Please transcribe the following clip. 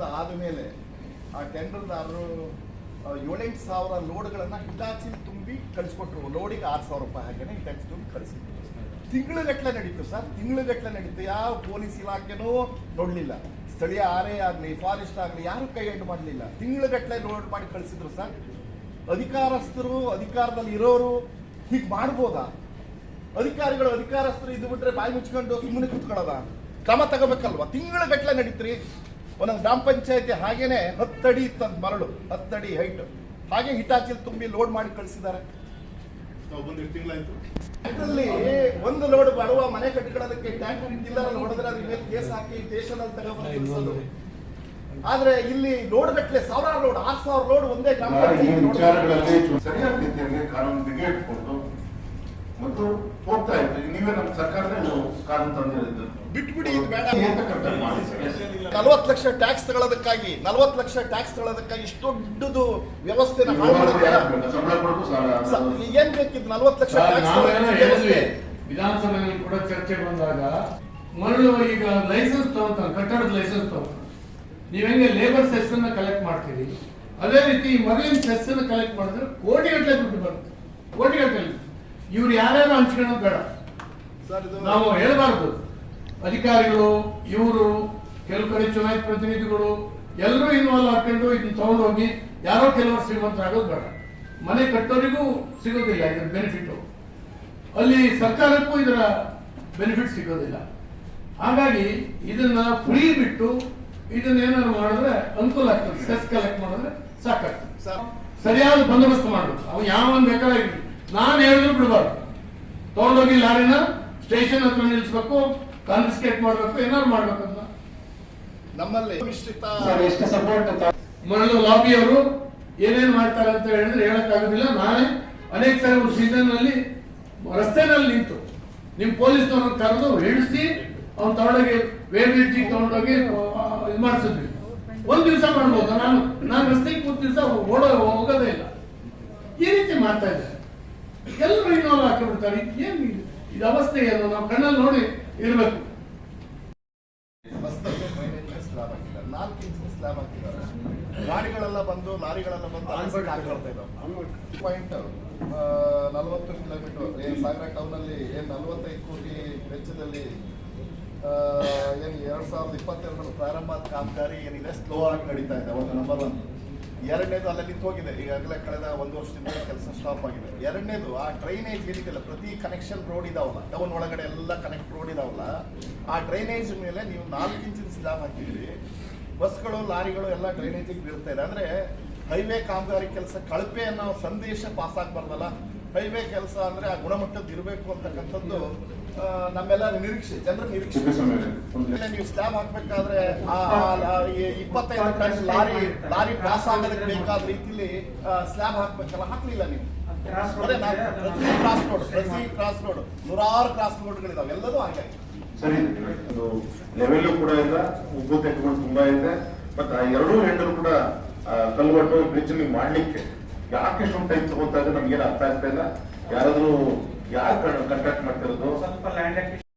Tender ಆದಮೇಲೆ ಆ ಟೆಂಡರ್ದಾರರು ಏಳೆಂಟು ಸಾವಿರ ಲೋಡ್ಗಳನ್ನು ಹಿಟಾಚಿ ತುಂಬಿ ಕಳಿಸ್ಕೊಟ್ರು. ಲೋಡಿಗೆ ಆರು ಸಾವಿರ ರೂಪಾಯಿ ಹಾಗೆ ಹಿಟಾಚಿ ತುಂಬಿ ಕಳಿಸಿದ್ರು. ತಿಂಗಳುಗಟ್ಟಲೆ ನಡೀತು ಸರ್. ತಿಂಗಳುಗಟ್ಟಲೆ ನಡೀತು. ಯಾವ ಪೊಲೀಸ್ ಇಲಾಖೆನೂ ನೋಡಲಿಲ್ಲ. ಸ್ಥಳೀಯ ಆರೇ ಆಗಲಿ, ಫಾರೆಸ್ಟ್ ಆಗಲಿ, ಯಾರು ಕೈ ಎಂಡ್ ಮಾಡಲಿಲ್ಲ. ತಿಂಗಳುಗಟ್ಟಲೆ ಲೋಡ್ ಮಾಡಿ ಕಳಿಸಿದ್ರು ಸರ್. ಅಧಿಕಾರಸ್ಥರು, ಅಧಿಕಾರದಲ್ಲಿ ಇರೋರು ಹೀಗೆ ಮಾಡ್ಬೋದಾ? ಅಧಿಕಾರಿಗಳು, ಅಧಿಕಾರಸ್ಥರು ಇದು ಬಿಟ್ರೆ ಬಾಯಿ ಮುಚ್ಕೊಂಡು ಸುಮ್ಮನೆ ಕೂತ್ಕೊಳ್ಳೋದ? ಕ್ರಮ ತಗೋಬೇಕಲ್ವಾ? ತಿಂಗಳುಗಟ್ಟಲೆ ನಡೀತ್ರಿ. ಒಂದೊಂದು ಗ್ರಾಮ ಪಂಚಾಯತಿ ಹಾಗೇನೆ ಹತ್ತಡಿ ಇತ್ತಂತ ಮರಳು ಹತ್ತಡಿ ಹೈಟ್ ಹಾಗೆ ಹಿಟಾಚಿಲ್ ತುಂಬಿ ಲೋಡ್ ಮಾಡಿ ಕಳಿಸಿದ್ದಾರೆ. ಇದರಲ್ಲಿ ಒಂದು ಲೋಡ್ ಬರುವ ಮನೆ ಕಟ್ಟಿಕೊಳ್ಳೋದಕ್ಕೆ ಟ್ಯಾಂಕರ್ ಡಿಲ್ಲರ್ ನೋಡಿದ್ರೆ ಅದ್ರ ಮೇಲೆ ಕೇಸ್ ಹಾಕಿ ದೇಶದಲ್ಲಿ ನಿಲ್ಸೋದು. ಆದ್ರೆ ಇಲ್ಲಿ ಲೋಡ್ ಗಟ್ಟಲೆ ಸಾವಿರಾರು ಲೋಡ್ ಆರು ಸಾವಿರ ಲೋಡ್ ಒಂದೇ ಗ್ರಾಮ ಸರಿಯಾದ ರೀತಿಯಲ್ಲಿ ಕಾನೂನು ಮತ್ತು ಹೋಗ್ತಾ ಇತ್ತು ನೀವೇ ನಮ್ಮ ತಂದಿರೋದು ಬಿಟ್ಬಿಡಿ ಇದು ಬೇಡ. ನಲವತ್ತು ಲಕ್ಷ ಟ್ಯಾಕ್ಸ್ ತಗೊಳ್ಳೋದಕ್ಕಾಗಿ ನಲವತ್ತು ಲಕ್ಷ ಟ್ಯಾಕ್ಸ್ ತಗೊಳ್ಳೋದಕ್ಕಾಗಿ ಇಷ್ಟು ದೊಡ್ಡದು ವ್ಯವಸ್ಥೆನ ಹಾಳು ಏನ್ ಬೇಕಿದ್ ನಲವತ್ತು ಲಕ್ಷ ಟ್ಯಾಕ್ಸ್ ವಿಧಾನಸಭೆಯಲ್ಲಿ ಕೂಡ ಚರ್ಚೆ ಬಂದಾಗ ಮರಳು ಈಗ ಲೈಸೆನ್ಸ್ ತಗೊಂತಾನೆ ಕಟ್ಟಡದ ಲೈಸೆನ್ಸ್ ತಗೊಂತಾನೆ ನೀವ್ ಹೆಂಗೆ ಲೇಬರ್ ಸೆಸ್ ಅನ್ನ ಕಲೆಕ್ಟ್ ಮಾಡ್ತೀರಿ? ಅದೇ ರೀತಿ ಮರಳಿನ ಸೆಸ್ ಅನ್ನ ಕಲೆಕ್ಟ್ ಮಾಡಿದ್ರೆ ಕೋಟಿಗಟ್ಟಲೆ ದುಡ್ಡು ಬರುತ್ತೆ. ಕೋಟಿಗಟ್ಟಲೆ. ಇವ್ರು ಯಾರ್ಯಾರು ಹಂಚ್ಕೊಳ್ಳೋದು ಬೇಡ. ನಾವು ಹೇಳಬಾರ್ದು. ಅಧಿಕಾರಿಗಳು, ಇವರು, ಕೆಲವು ಕಡೆ ಚುನಾಯಿತ ಪ್ರತಿನಿಧಿಗಳು, ಎಲ್ಲರೂ ಇನ್ವಾಲ್ವ್ ಹಾಕೊಂಡು ಇದನ್ನ ತಗೊಂಡೋಗಿ ಯಾರೋ ಕೆಲವರು ಶ್ರೀಮಂತರಾಗೋದು ಬೇಡ. ಮನೆ ಕಟ್ಟೋರಿಗೂ ಸಿಗೋದಿಲ್ಲ ಇದ್ರ ಬೆನಿಫಿಟ್ ಅಲ್ಲಿ ಸರ್ಕಾರಕ್ಕೂ ಇದರ ಬೆನಿಫಿಟ್ ಸಿಗೋದಿಲ್ಲ. ಹಾಗಾಗಿ ಇದನ್ನ ಫ್ರೀ ಬಿಟ್ಟು ಇದನ್ನೇನಾದ್ರು ಮಾಡಿದ್ರೆ ಅನುಕೂಲ ಆಗ್ತದೆ. ಸೆಸ್ ಕಲೆಕ್ಟ್ ಮಾಡಿದ್ರೆ ಸಾಕಾಗ್ತದೆ. ಸರ್ ಸರಿಯಾದ ಬಂದೋಬಸ್ತ್ ಮಾಡಬೇಕು. ಅವು ಯಾವನ್ ಬೇಕಾಗಿರ್ಲಿ ನಾನು ಹೇಳಿದ್ರು ಬಿಡಬಾರ್ದು. ತಗೊಂಡೋಗಿ ಲಾರಿನ ಸ್ಟೇಷನ್ ಹತ್ರ ನಿಲ್ಸ್ಬೇಕು ಕಾನ್ಫಿಸ್ಕೇಟ್ ಮಾಡ್ಬೇಕು ಏನಾದ್ರು ಮಾಡ್ಬೇಕಂತ ನಮ್ಮಲ್ಲಿ ಎಷ್ಟು ಸಪೋರ್ಟ್ ಮರಳು ಲಾಬಿ ಅವರು ಏನೇನ್ ಮಾಡ್ತಾರೆ ಅಂತ ಹೇಳಿದ್ರೆ ಹೇಳಕ್ ಆಗುದಿಲ್ಲ ನಾನೇ ಅನೇಕ ಸಲ ಒಂದು ಸೀಸನ್ನಲ್ಲಿ ರಸ್ತೆನಲ್ಲಿ ನಿಂತು ನಿಮ್ ಪೊಲೀಸ್ನವ್ರನ್ನ ಕರೆದು ಹಿಡಿಸಿ ಅವ್ನ ತಗೊಂಡೋಗಿ ವೇಬಿಲಿಟಿ ತಗೊಂಡೋಗಿ ಇದು ಮಾಡಿಸಿದ್ವಿ. ಒಂದ್ ದಿವಸ ಮಾಡ್ಬೋದು. ನಾನು ನಾನು ರಸ್ತೆಗೆ ಕೂತ್ ದಿವಸ ಓಡೋ ಹೋಗೋದೇ ಇಲ್ಲ. ಈ ರೀತಿ ಮಾಡ್ತಾ ಇದ್ದಾರೆ. ಎಲ್ಲರೂ ಇನ್ವಾಲ್ವ್ ಹಾಕಿಬಿಡ್ತಾರೆ ಏನ್ ಇದು? ಅವಸ್ಥೆಯನ್ನು ನಾವು ಕಣ್ಣಲ್ಲಿ ನೋಡಿ ಇರಬೇಕು. ನಾಲ್ಕು ಸ್ಲಾಬ್ ಹಾಕಿದ್ದಾರೆ. ಗಾಡಿಗಳೆಲ್ಲ ಬಂದು ಲಾರಿಗಳೆಲ್ಲ ಬಂದು ಹಾಕೊಳ್ತಾ ಇದ್ದಾವೆ. ಪಾಯಿಂಟ್ ನಲವತ್ತು ಕಿಲೋಮೀಟರ್ ಏನು ಸಾಗರ ಟೌನ್ ಅಲ್ಲಿ ಏನ್ ನಲವತ್ತೈದು ಕೋಟಿ ವೆಚ್ಚದಲ್ಲಿ ಏನು ಎರಡ್ ಸಾವಿರದ ಇಪ್ಪತ್ತೆರಡರಲ್ಲಿ ಪ್ರಾರಂಭ ಕಾಮಗಾರಿ ಏನಿದೆ? ಸ್ಲೋ ಆಗಿ ನಡೀತಾ ಇದೆ. ಒಂದು ನಂಬರ್ ಒನ್ ಎರಡನೇದು ಅಲ್ಲ ನಿಂತು ಹೋಗಿದೆ. ಈಗಾಗಲೇ ಕಳೆದ ಒಂದು ವರ್ಷದಿಂದ ಕೆಲಸ ಸ್ಟಾಪ್ ಆಗಿದೆ. ಎರಡನೇದು ಆ ಡ್ರೈನೇಜ್ ಏನಿದೆಯಲ್ಲ ಪ್ರತಿ ಕನೆಕ್ಷನ್ ರೋಡ್ ಇದಾವಲ್ಲ ಟೌನ್ ಒಳಗಡೆ ಎಲ್ಲ ಕನೆಕ್ಟ್ ರೋಡ್ ಇದಾವಲ್ಲ, ಆ ಡ್ರೈನೇಜ್ ಮೇಲೆ ನೀವು ನಾಲ್ಕು ಇಂಚಿನ ಸ್ಲಾಬ್ ಹಾಕಿದ್ರಿ ಬಸ್ಗಳು, ಲಾರಿಗಳು ಎಲ್ಲ ಡ್ರೈನೇಜಿಗೆ ಬೀಳ್ತಾ ಇದೆ. ಅಂದ್ರೆ ಹೈವೇ ಕಾಮಗಾರಿ ಕೆಲಸ ಕಳಪೆ ಅನ್ನೋ ಸಂದೇಶ ಪಾಸ್ ಆಗ್ಬಾರ್ದಲ್ಲ. ಹೈವೇ ಕೆಲಸ ಅಂದ್ರೆ ಆ ಗುಣಮಟ್ಟದ್ದು ಇರಬೇಕು ಅಂತಕ್ಕಂಥದ್ದು ನಮ್ಮೆಲ್ಲರ ನಿರೀಕ್ಷೆ ಜನರ ನಿರೀಕ್ಷೆ. ನೀವು ಸ್ಲ್ಯಾಬ್ ಹಾಕ್ಬೇಕಾದ್ರೆ ಇಪ್ಪತ್ತೈದು ಟನ್ ಲಾರಿ ಲಾರಿ ಪಾಸ್ ಆಗೋದಕ್ಕೆ ಬೇಕಾದ ರೀತಿಲಿ ಸ್ಲ್ಯಾಬ್ ಹಾಕ್ಬೇಕಲ್ಲ ಹಾಕ್ಲಿಲ್ಲ ನೀವು. ಅದೇ ಪ್ರತಿ ಕ್ರಾಸ್ ರೋಡ್ ಪ್ರತಿ ಕ್ರಾಸ್ ರೋಡ್ ನೂರಾರು ಕ್ರಾಸ್ ರೋಡ್ಗಳಿದಾವೆ ಎಲ್ಲದೂ ಹಾಗೆ. ಸರಿ ಒಂದು ಲೆವೆಲ್ ಕೂಡ ಇಲ್ಲ ಉಬ್ಬು ತೆಕ್ಕೊಂಡು ತುಂಬಾ ಇದೆ. ಬಟ್ ಆ ಎರಡೂ ಹೆಂಡರು ಕೂಡ ಕಲ್ವಟ್ಟು ಬ್ರಿಡ್ಜ್ ಮಾಡ್ಲಿಕ್ಕೆ ಯಾಕೆ ಇಷ್ಟೊಂದು ಟೈಮ್ ತಗೋತಾ ಇದೆ ನಮ್ಗೇನು ಅರ್ಥ ಆಗ್ತಾ ಇಲ್ಲ. ಯಾರಾದ್ರೂ ಯಾರು ಕಂಡಕ್ಟ್ ಮಾಡ್ತಿರೋದು? ಸ್ವಲ್ಪ ಲ್ಯಾಂಡ್